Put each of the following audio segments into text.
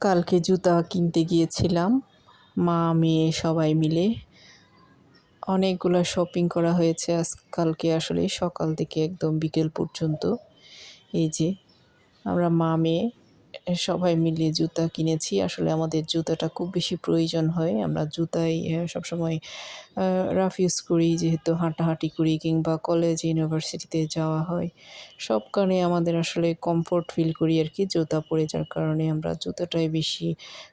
কালকে জুতা কিনতে গিয়েছিলাম। মা মেয়ে সবাই মিলে। অনেকগুলো শপিং করা হয়েছে আজ, কালকে আসলে সকাল থেকে একদম বিকেল পর্যন্ত। এই যে, আমরা মা, মেয়ে সবাই মিলে জুতা কিনেছি। আসলে আমাদের জুতাটা খুব বেশি প্রয়োজন হয়। আমরা জুতাই সবসময় রাফ ইউজ করি, যেহেতু হাঁটাহাঁটি করি কিংবা কলেজ ইউনিভার্সিটিতে যাওয়া হয়। সব কারণে আমাদের আসলে কমফোর্ট ফিল করি আর কি জুতা পরে, যার কারণে আমরা জুতাটাই বেশি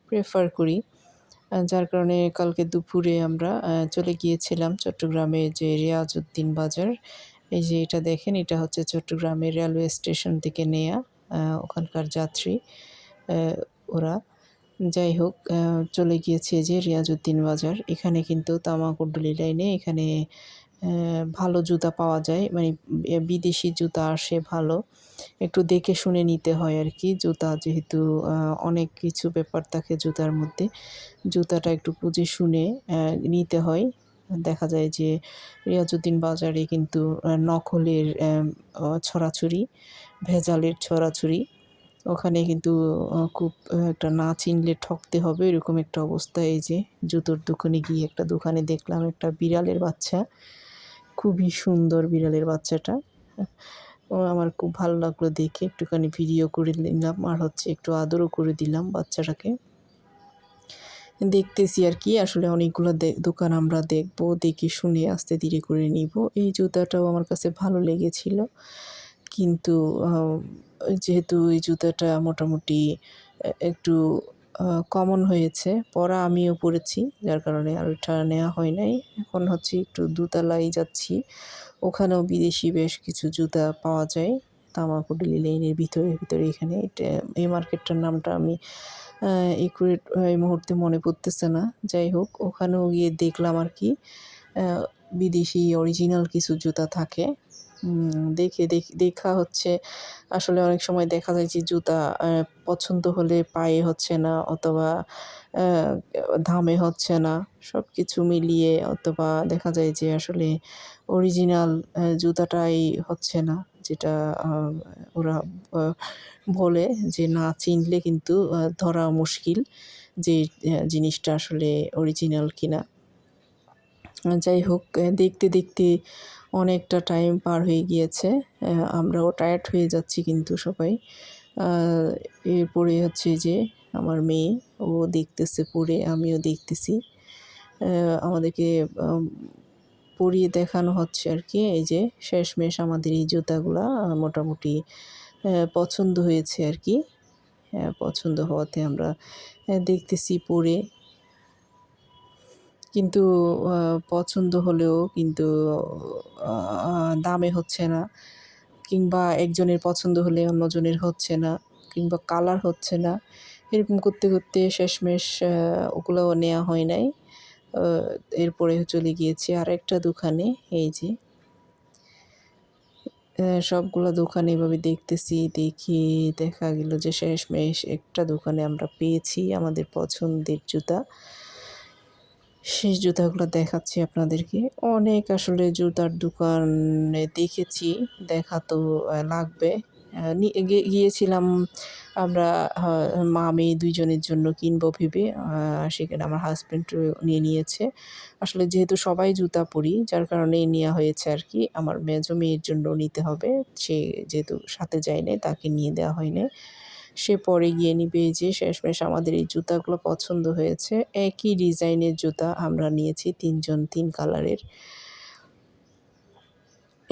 প্রেফার করি। যার কারণে কালকে দুপুরে আমরা চলে গিয়েছিলাম চট্টগ্রামের যে রিয়াজউদ্দিন বাজার। এই যে এটা দেখেন, এটা হচ্ছে চট্টগ্রামের রেলওয়ে স্টেশন থেকে নেয়া। ওখানকার যাত্রী ওরা। যাই হোক চলে গিয়েছে যে রিয়াজউদ্দিন বাজার। এখানে কিন্তু তামাকুডলি লাইনে এখানে ভালো জুতা পাওয়া যায়। মানে বিদেশি জুতা আসে ভালো। একটু দেখে শুনে নিতে হয় আর কি। জুতা যেহেতু অনেক কিছু ব্যাপার থাকে জুতার মধ্যে। জুতাটা একটু বুঝে শুনে নিতে হয়। দেখা যায় যে রিয়াজুদ্দিন বাজারে কিন্তু নকলের ছড়াছড়ি, ভেজালের ছড়াছড়ি। ওখানে কিন্তু খুব একটা না চিনলে ঠকতে হবে এরকম একটা অবস্থা। এই যে জুতোর দোকানে গিয়ে একটা দোকানে দেখলাম একটা বিড়ালের বাচ্চা। খুবই সুন্দর বিড়ালের বাচ্চাটা। ও আমার খুব ভালো লাগল দেখে। একটুখানি ভিডিও করে নিলাম আর হচ্ছে একটু আদরও করে দিলাম বাচ্চাটাকে। দেখতেছি আর কি। আসলে অনেকগুলো দোকান আমরা দেখব, দেখে শুনে আস্তে ধীরে করে নিব। এই জুতাটাও আমার কাছে ভালো লেগেছিল। কিন্তু যেহেতু এই জুতাটা মোটামুটি একটু কমন হয়েছে, পরা আমিও পরেছি, যার কারণে আর ওইটা নেওয়া হয় নাই। এখন হচ্ছে একটু দোতলায় যাচ্ছি। ওখানেও বিদেশি বেশ কিছু জুতা পাওয়া যায়। তামাকুডলি লেনের ভিতরে ভিতরে এখানে এটা, এই মার্কেটটার নামটা আমি একুরেট এই মুহূর্তে মনে পড়তেছে না। যাই হোক, ওখানেও গিয়ে দেখলাম আর কি বিদেশি অরিজিনাল কিছু জুতা থাকে। দেখে দেখ- হচ্ছে, আসলে অনেক সময় দেখা যায় যে জুতা পছন্দ হলে পায়ে হচ্ছে না অথবা দামে হচ্ছে না। সব কিছু মিলিয়ে অথবা দেখা যায় যে আসলে অরিজিনাল জুতাটাই হচ্ছে না। যেটা ওরা বলে যে না চিনলে কিন্তু ধরা মুশকিল যে জিনিসটা আসলে অরিজিনাল কিনা। যাই হোক দেখতে দেখতে অনেকটা টাইম পার হয়ে গিয়েছে। আমরাও টায়ার্ড হয়ে যাচ্ছি কিন্তু সবাই। এরপরে হচ্ছে যে আমার মেয়ে ও দেখতেছে পড়ে আমিও দেখতেছি। আমাদেরকে আম, পরিয়ে দেখানো হচ্ছে আর কি। এই যে শেষমেশ আমাদের এই জুতাগুলা মোটামুটি পছন্দ হয়েছে আর কি। আহ, পছন্দ হওয়াতে আমরা দেখতেছি পরে। কিন্তু পছন্দ হলেও কিন্তু দামে হচ্ছে না। কিংবা একজনের পছন্দ হলে অন্যজনের হচ্ছে না কিংবা কালার হচ্ছে না। এরকম করতে করতে শেষমেশ ওগুলোও নেওয়া হয় নাই। এরপরে চলে গিয়েছি আর একটা দোকানে, এই যে। সবগুলো দোকানে এভাবে দেখতেছি, দেখি দেখা গেল যে শেষমেশ একটা দোকানে আমরা পেয়েছি আমাদের পছন্দের জুতা। সেই জুতাগুলো দেখাচ্ছি আপনাদেরকে। অনেক আসলে জুতার দোকানে দেখেছি, দেখা তো লাগবে। গিয়েছিলাম আমরা মা মেয়ে দুইজনের জন্য কিনবো ভেবে সেখানে আমার হাজব্যান্ড নিয়ে নিয়েছে। আসলে যেহেতু সবাই জুতা পরি, যার কারণে নেওয়া হয়েছে আর কি, আমার মেজো মেয়ের জন্য নিতে হবে। সে যেহেতু সাথে যায় নাই, তাকে নিয়ে দেওয়া হয়নি সে পরে গিয়ে নিবে যে শেষমেশ আমাদের এই জুতাগুলো পছন্দ হয়েছে। একই ডিজাইনের জুতা আমরা নিয়েছি তিনজন, তিন কালারের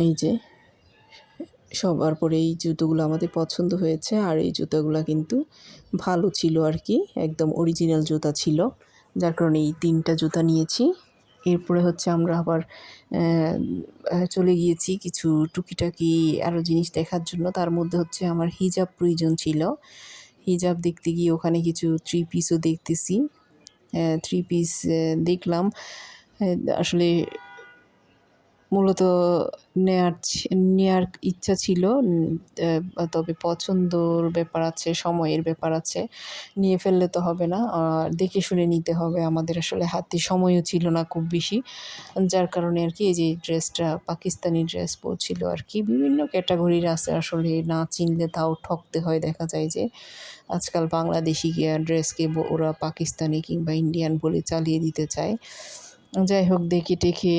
এই যে সবার পরে এই জুতোগুলো আমাদের পছন্দ হয়েছে। আর এই জুতোগুলো কিন্তু ভালো ছিল আর কি, একদম অরিজিনাল জুতা ছিল। যার কারণে এই তিনটা জুতা নিয়েছি। এরপরে হচ্ছে আমরা আবার চলে গিয়েছি কিছু টুকিটাকি আরও জিনিস দেখার জন্য। তার মধ্যে হচ্ছে আমার হিজাব প্রয়োজন ছিল। হিজাব দেখতে গিয়ে ওখানে কিছু থ্রি পিসও দেখতেছি। থ্রি পিস দেখলাম। আসলে মূলত নেয়ার নেয়ার ইচ্ছা ছিল তবে পছন্দর ব্যাপার আছে, সময়ের ব্যাপার আছে, নিয়ে ফেললে তো হবে না। আর দেখে শুনে নিতে হবে, আমাদের আসলে হাতে সময়ও ছিল না খুব বেশি। যার কারণে আর কি, এই যে ড্রেসটা, পাকিস্তানি ড্রেস পরছিল আর কি, বিভিন্ন ক্যাটাগরির আছে আসলে, না চিনলে তাও ঠকতে হয়, দেখা যায় যে। আজকাল বাংলাদেশি ড্রেসকে ওরা পাকিস্তানি কিংবা ইন্ডিয়ান বলে চালিয়ে দিতে চায়। যাই হোক, দেখি টেখে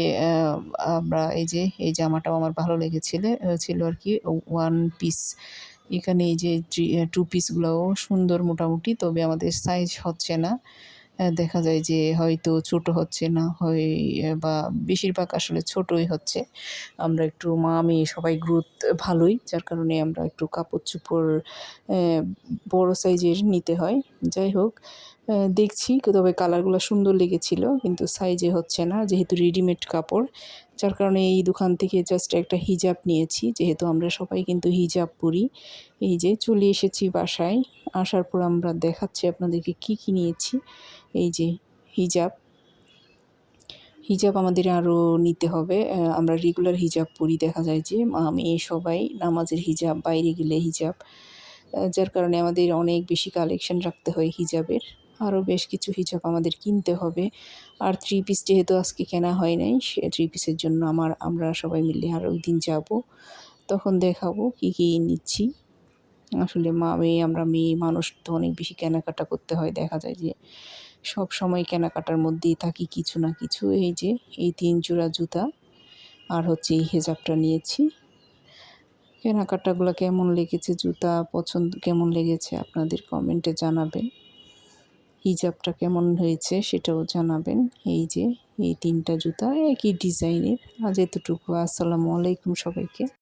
আমরা এই যে, এই জামাটাও আমার ভালো লেগেছিল ছিল আর কি ওয়ান পিস এখানে এই যে টু পিসগুলোও সুন্দর মোটামুটি, তবে আমাদের সাইজ হচ্ছে না। দেখা যায় যে হয়তো ছোট হচ্ছে না, হয়, বা বেশিরভাগ আসলে ছোটই হচ্ছে। আমরা একটু মা মেয়ে সবাই গ্রোথ ভালোই, যার কারণে আমরা একটু কাপড় চোপড় বড় সাইজের নিতে হয়। যাই হোক দেখছি তবে কালারগুলো সুন্দর লেগেছিল, কিন্তু সাইজে হচ্ছে না, যেহেতু রেডিমেড কাপড়। যার কারণে এই দোকান থেকে জাস্ট একটা হিজাব নিয়েছি, যেহেতু আমরা সবাই কিন্তু হিজাব পরি। এই যে চলে এসেছি বাসায়, আসার পর আমরা দেখাচ্ছি আপনাদেরকে কি কি নিয়েছি। এই যে হিজাব হিজাব আমাদের আরও নিতে হবে আমরা রেগুলার হিজাব পরি, দেখা যায় যে মা মেয়ে সবাই নামাজের হিজাব বাইরে গেলে হিজাব যার কারণে আমাদের অনেক বেশি কালেকশন রাখতে হয় হিজাবের আরও বেশ কিছু হিজাব আমাদের কিনতে হবে। আর থ্রি পিস যেহেতু আজকে কেনা হয় নাই, সে থ্রি পিসের জন্য আমার, আমরা সবাই মিলে আর ওই দিন যাব। তখন দেখাবো কী কী নিচ্ছি। আসলে মা, মেয়ে, আমরা মেয়ে মানুষ তো অনেক বেশি কেনাকাটা করতে হয়। দেখা যায় যে সব সময় কেনাকাটার মধ্যেই থাকি কিছু না কিছু। এই যে, এই তিন জোড়া জুতা আর হচ্ছে এই হেজাবটা নিয়েছি। কেনাকাটাগুলো কেমন লেগেছে, জুতা পছন্দ কেমন লেগেছে, আপনাদের কমেন্টে জানাবেন। হিজাবটা কেমন হয়েছে সেটাও জানাবেন। এই যে, এই তিনটা জুতা একই ডিজাইনের। আজ এতটুকু। আসসালামু আলাইকুম সবাইকে।